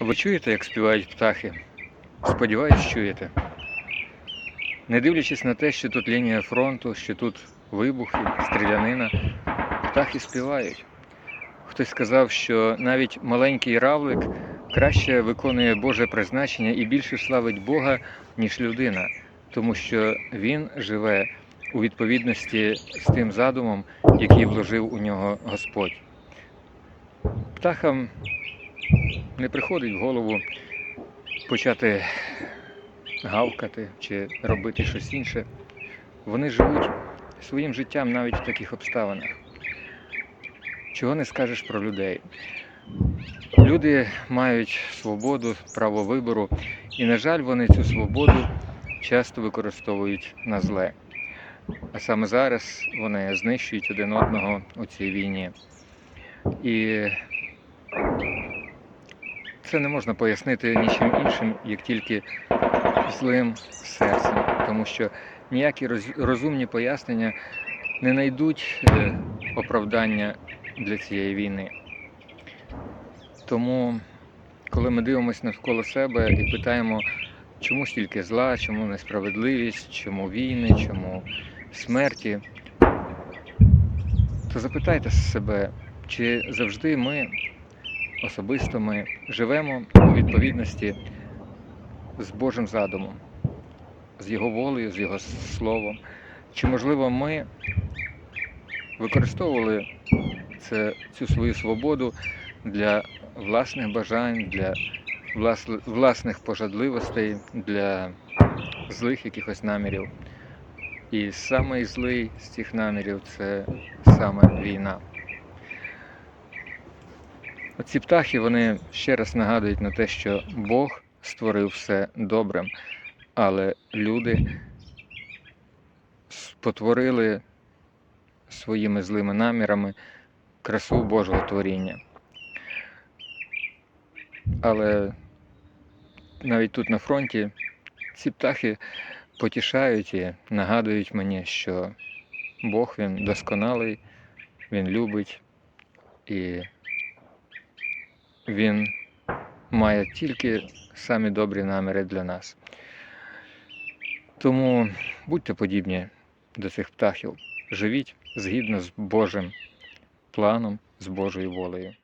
Ви чуєте, як співають птахи? Сподіваюсь, чуєте. Не дивлячись на те, що тут лінія фронту, що тут вибухи, стрілянина, птахи співають. Хтось сказав, що навіть маленький равлик краще виконує Боже призначення і більше славить Бога, ніж людина, тому що він живе у відповідності з тим задумом, який вложив у нього Господь. Птахам не приходить в голову почати гавкати чи робити щось інше. Вони живуть своїм життям навіть в таких обставинах. Чого не скажеш про людей? Люди мають свободу, право вибору, і, на жаль, вони цю свободу часто використовують на зле. А саме зараз вони знищують один одного у цій війні. І це не можна пояснити нічим іншим, як тільки злим серцем, тому що ніякі роз- розумні пояснення не знайдуть е, оправдання для цієї війни. Тому, коли ми дивимося навколо себе і питаємо, чому стільки зла, чому несправедливість, чому війни, чому смерті, то запитайте себе, чи завжди ми особисто ми живемо у відповідності з Божим задумом, з Його волею, з Його словом. Чи можливо ми використовували це, цю свою свободу для власних бажань, для влас- власних пожадливостей, для злих якихось намірів. І самий злий з цих намірів це саме війна. Оці птахи вони ще раз нагадують на те, що Бог створив все добрим, але люди спотворили своїми злими намірами красу Божого творіння. Але навіть тут на фронті ці птахи потішають і нагадують мені, що Бог він досконалий, він любить і він має тільки самі добрі наміри для нас. Тому будьте подібні до цих птахів, живіть згідно з Божим планом, з Божою волею.